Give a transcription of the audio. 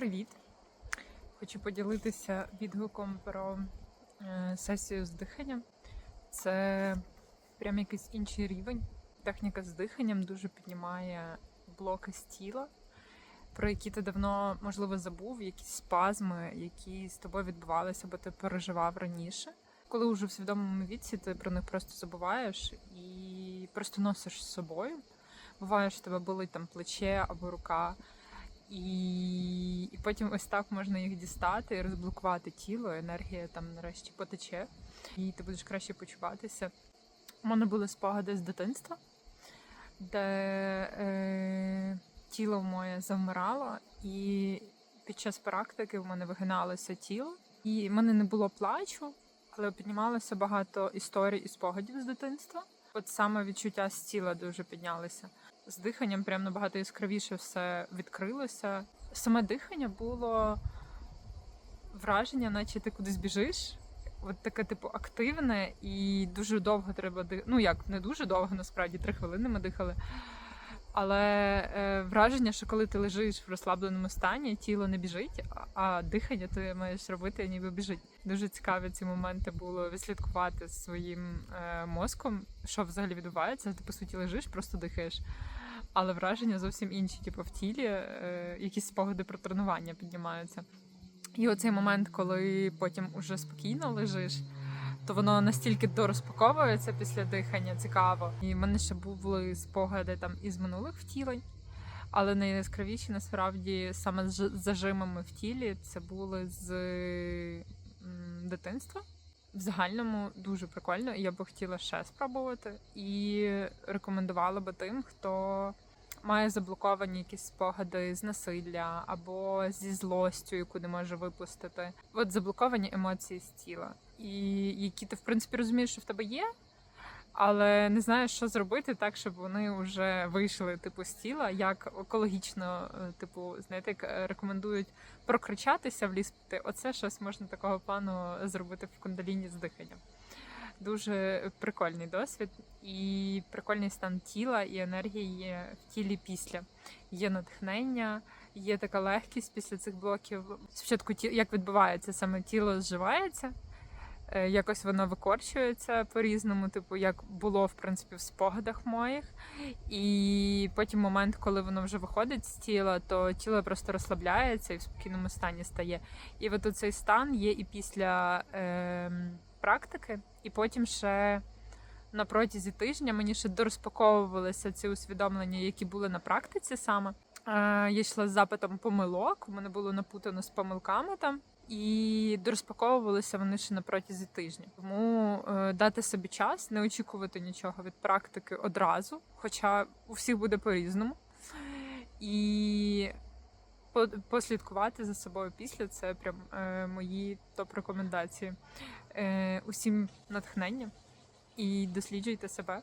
Привіт! Хочу поділитися відгуком про е, сесію з диханням. Це прям якийсь інший рівень. Техніка з диханням дуже піднімає блоки з тіла, про які ти давно, можливо, забув, якісь спазми, які з тобою відбувалися, бо ти переживав раніше. Коли вже в свідомому віці ти про них просто забуваєш і просто носиш з собою. Буває, що тебе болить там плече або рука. І, і потім ось так можна їх дістати і розблокувати тіло, енергія там нарешті потече, і ти будеш краще почуватися. У мене були спогади з дитинства, де е, тіло моє завмирало, і під час практики в мене вигиналося тіло, і в мене не було плачу, але піднімалося багато історій і спогадів з дитинства. От саме відчуття з тіла дуже піднялися з диханням прям набагато яскравіше все відкрилося. Саме дихання було враження, наче ти кудись біжиш. От таке, типу, активне і дуже довго треба дихати. Ну як не дуже довго, насправді три хвилини ми дихали. Але е, враження, що коли ти лежиш в розслабленому стані, тіло не біжить, а, дихання ти маєш робити, ніби біжить. Дуже цікаві ці моменти було відслідкувати своїм е, мозком, що взагалі відбувається. Ти по суті лежиш, просто дихаєш. Але враження зовсім інші, типу в тілі, е, якісь спогади про тренування піднімаються. І оцей момент, коли потім уже спокійно лежиш, то воно настільки дорозпаковується після дихання, цікаво. І в мене ще були спогади там із минулих втілень, але найяскравіші насправді саме з зажимами в тілі це були з дитинства. В загальному дуже прикольно, і я би хотіла ще спробувати. І рекомендувала би тим, хто має заблоковані якісь спогади з насилля або зі злостю, яку не може випустити. От заблоковані емоції з тіла, і які ти в принципі розумієш, що в тебе є. Але не знаєш, що зробити так, щоб вони вже вийшли типу з тіла, як екологічно, е, типу, знаєте, як е, рекомендують прокричатися в ліс. Оце щось можна такого плану зробити в кундаліні з диханням. Дуже прикольний досвід і прикольний стан тіла і енергії є в тілі після. Є натхнення, є така легкість після цих блоків. Спочатку як відбувається саме тіло зживається. Е, Якось воно викорчується по-різному, типу, як було в принципі в спогадах моїх. І потім момент, коли воно вже виходить з тіла, то тіло просто розслабляється і в спокійному стані стає. І от цей стан є і після е, практики, і потім ще на протязі тижня мені ще дорозпаковувалися ці усвідомлення, які були на практиці саме. Е, я йшла з запитом помилок, у мене було напутано з помилками там. І дорозпаковувалися вони ще на протязі тижня. Тому е, дати собі час, не очікувати нічого від практики одразу, хоча у всіх буде по-різному. І по- послідкувати за собою після це прям е, мої топ-рекомендації. Е, усім натхнення і досліджуйте себе.